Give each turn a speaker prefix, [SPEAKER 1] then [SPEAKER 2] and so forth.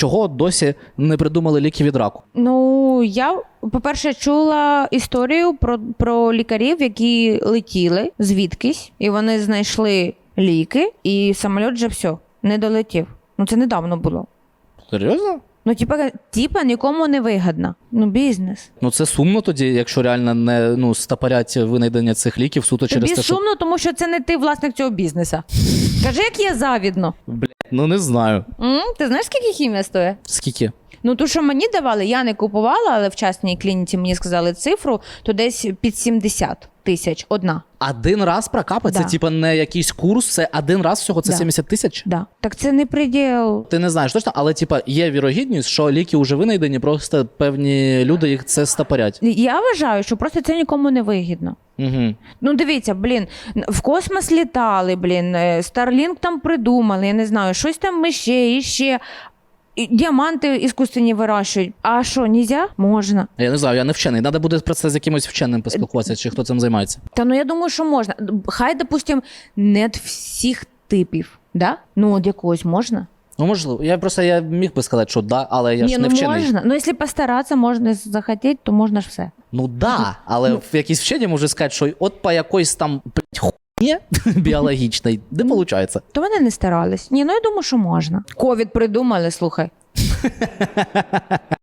[SPEAKER 1] Чого досі не придумали ліки від раку?
[SPEAKER 2] Ну, я, по-перше, чула історію про, про лікарів, які летіли звідкись, і вони знайшли ліки, і самоліт вже все, не долетів. Ну, це недавно було.
[SPEAKER 1] Серйозно?
[SPEAKER 2] Ну, типа, типа нікому не вигідно. Ну, бізнес.
[SPEAKER 1] Ну це сумно тоді, якщо реально не ну стапарять винайдення цих ліків суто через
[SPEAKER 2] Тобі
[SPEAKER 1] те, що
[SPEAKER 2] сумно, тому що це не ти власник цього бізнеса. Кажи, як є завідно.
[SPEAKER 1] Блядь, ну не знаю.
[SPEAKER 2] М? Ти знаєш, скільки хімія стоїть?
[SPEAKER 1] Скільки?
[SPEAKER 2] Ну, ту, що мені давали, я не купувала, але в частній клініці мені сказали цифру, то десь під 70 тисяч одна.
[SPEAKER 1] Один раз прокапати?
[SPEAKER 2] Да.
[SPEAKER 1] Це типа не якийсь курс, це один раз всього, це
[SPEAKER 2] Да.
[SPEAKER 1] 70 тисяч?
[SPEAKER 2] Да. Так це не приділ.
[SPEAKER 1] Ти не знаєш точно, але типа є вірогідність, що ліки вже винайдені, просто певні люди їх це стапарять.
[SPEAKER 2] Я вважаю, що просто це нікому не вигідно.
[SPEAKER 1] Угу.
[SPEAKER 2] Ну, дивіться, блін, в космос літали, блін, Starlink там придумали, я не знаю, щось там ми ще і ще. І Діаманти іскусственні вирощують. А що, нельзя? Можна.
[SPEAKER 1] Я не знаю, я не вчений. Треба буде про це з якимось вченим поспілкуватися, чи хто цим займається.
[SPEAKER 2] Та ну я думаю, що можна. Хай, допустим, не від всіх типів. Да? Ну, от якогось можна.
[SPEAKER 1] Ну можливо, я просто я міг би сказати, що да, але я
[SPEAKER 2] Ні,
[SPEAKER 1] ж
[SPEAKER 2] ну
[SPEAKER 1] не вчений.
[SPEAKER 2] можна. Ну, якщо постаратися, можна захотіти, то можна ж все.
[SPEAKER 1] Ну да, але в якійсь вчені може сказати, що от по якоїсь там блядь, хуйні біологічний, не виходить.
[SPEAKER 2] То вони не старались. Ні, ну я думаю, що можна. Ковід придумали, слухай.